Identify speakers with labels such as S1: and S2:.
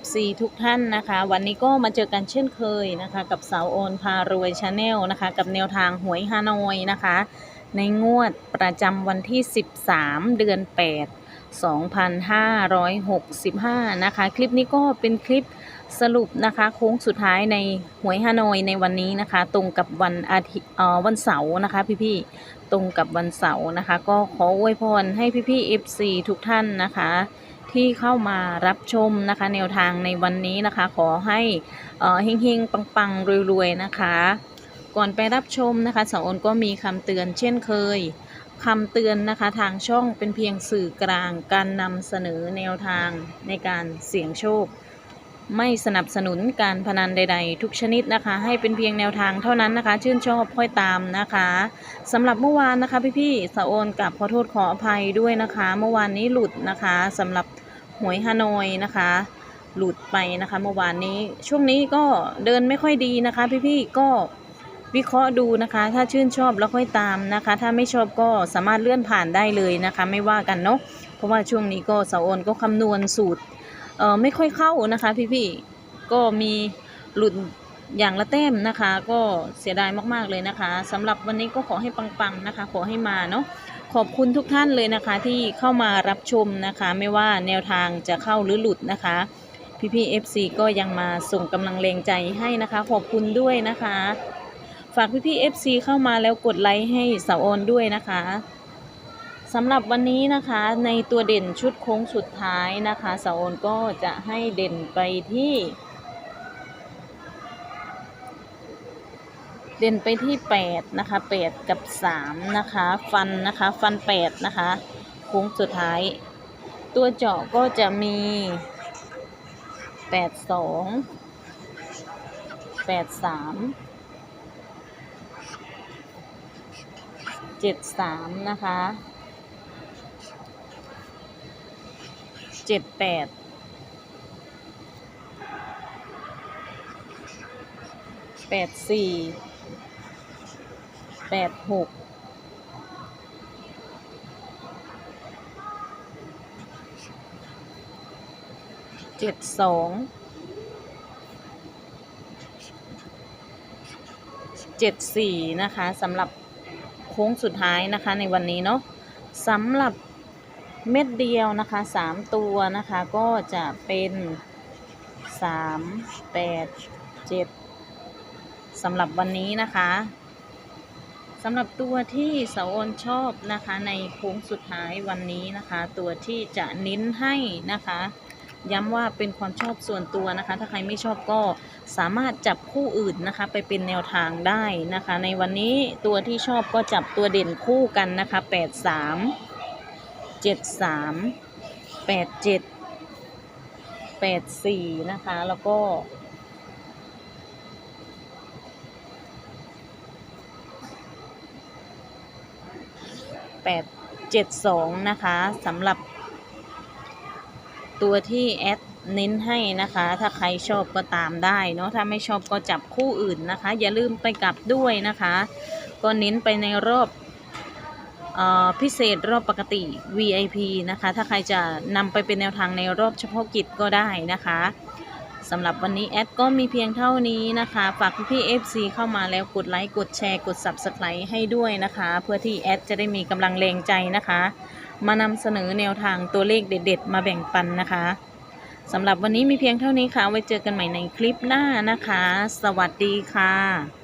S1: FC ทุกท่านนะคะ วันนี้ก็มาเจอกันเช่นเคยนะคะ กับสาวโอนพารวยชาแนลนะคะ กับแนวทางหวยฮานอยนะคะ ในงวดประจำวันที่ 13 เดือน 8 2565 นะคะ คลิปนี้ก็เป็นคลิปสรุปนะคะโค้งสุดท้ายในหวยฮานอยในวันนี้นะคะ ตรงกับวันอาทิตย์วันเสาร์นะคะพี่ๆตรงกับวันเสาร์นะคะ ก็ขออวยพรให้พี่ๆ FC ทุกท่านนะคะ ที่เข้ามารับชมนะคะ แนวทางในวันนี้นะคะ ขอให้เอ่อเฮงๆ ปังๆ รวยๆ นะคะ ก่อนไปรับชมนะคะสาวอนก็มีคำเตือนเช่นเคยคำเตือนนะคะทางช่องเป็นเพียงสื่อกลางการนำเสนอแนวทางในการเสี่ยงโชค ไม่สนับสนุนการพนันใด ๆ ทุกชนิดนะคะ ให้เป็นเพียงแนวทางเท่านั้นนะคะ ชื่นชอบค่อยตามนะคะสำหรับเมื่อวานนะคะพี่ๆสาวโอนกับขอโทษขออภัยด้วยนะคะ เมื่อวานนี้หลุดนะคะสำหรับหวยฮานอยนะคะ หลุดไปนะคะเมื่อวานนี้ช่วงนี้ก็เดินไม่ค่อยดีนะคะ พี่ๆก็วิเคราะห์ดูนะคะ ถ้าชื่นชอบแล้วค่อยตามนะคะ ถ้าไม่ชอบก็สามารถเลื่อนผ่านได้เลยนะคะ ไม่ว่ากันเนาะเพราะว่าช่วงนี้ก็สาวโอนก็คำนวณสูตร เออไม่ค่อยเข้านะคะพี่ๆก็มีหลุดอย่างละแต้มนะคะ ก็เสียดายมากๆเลยนะคะสำหรับวันนี้ก็ขอให้ปังๆนะคะ ขอให้มาเนาะขอบคุณทุกท่านเลยนะคะ ที่เข้ามารับชมนะคะ ไม่ว่าแนวทางจะเข้าหรือหลุดนะคะพี่ๆ FC ก็ยังมาส่งกำลังแรงใจให้นะคะ ขอบคุณด้วยนะคะ ฝากพี่ๆ FC เข้ามาแล้วกดไลค์ให้สาวโอนด้วยนะคะ สำหรับวันนี้นะคะในตัวเด่นชุดโค้งสุดท้ายนะคะสาวโอนก็จะให้เด่นไปที่ เด่นไปที่8นะคะ8กับ3นะคะฟันนะคะฟัน8นะคะโค้งสุดท้าย ตัวเจาะก็จะมี8 2 8 3 7 3 นะคะ เจ็ดแปดแปดสี่แปดหกเจ็ดสองเจ็ดสี่นะคะสำหรับโค้งสุดท้ายนะคะในวันนี้เนาะสำหรับ เม็ดเดียวนะคะสามตัวนะคะก็จะเป็นสามแปดเจ็ดสำหรับวันนี้นะคะสำหรับตัวที่สาวอนชอบนะคะ ในโค้งสุดท้ายวันนี้นะคะ ตัวที่จะเน้นให้นะคะย้ำว่าเป็นความชอบส่วนตัวนะคะ ถ้าใครไม่ชอบก็สามารถจับคู่อื่นนะคะ ไปเป็นแนวทางได้นะคะ ในวันนี้ตัวที่ชอบก็จับตัวเด่นคู่กันนะคะแปดสาม เจ็ดสามแปดเจ็ดแปดสี่นะคะ แล้วก็แปดเจ็ดสองนะคะสำหรับตัวที่แอดเน้นให้นะคะ ถ้าใครชอบก็ตามได้เนาะถ้าไม่ชอบก็จับคู่อื่นนะคะ อย่าลืมไปกลับด้วยนะคะ ก็เน้นไปในรอบ พิเศษรอบปกติ VIP นะคะ ถ้าใครจะนำไปเป็นแนวทางในรอบเฉพาะกิจก็ได้นะคะสำหรับวันนี้แอดก็มีเพียงเท่านี้นะคะ ฝากพี่ๆ FC เข้ามาแล้วกดไลค์ กดแชร์ กด Subscribe ให้ด้วยนะคะ เพื่อที่แอดจะได้มีกำลังแรงใจนะคะ มานำเสนอแนวทางตัวเลขเด็ด ๆ มาแบ่งปันนะคะสำหรับวันนี้มีเพียงเท่านี้ค่ะ ไว้เจอกันใหม่ในคลิปหน้านะคะ สวัสดีค่ะ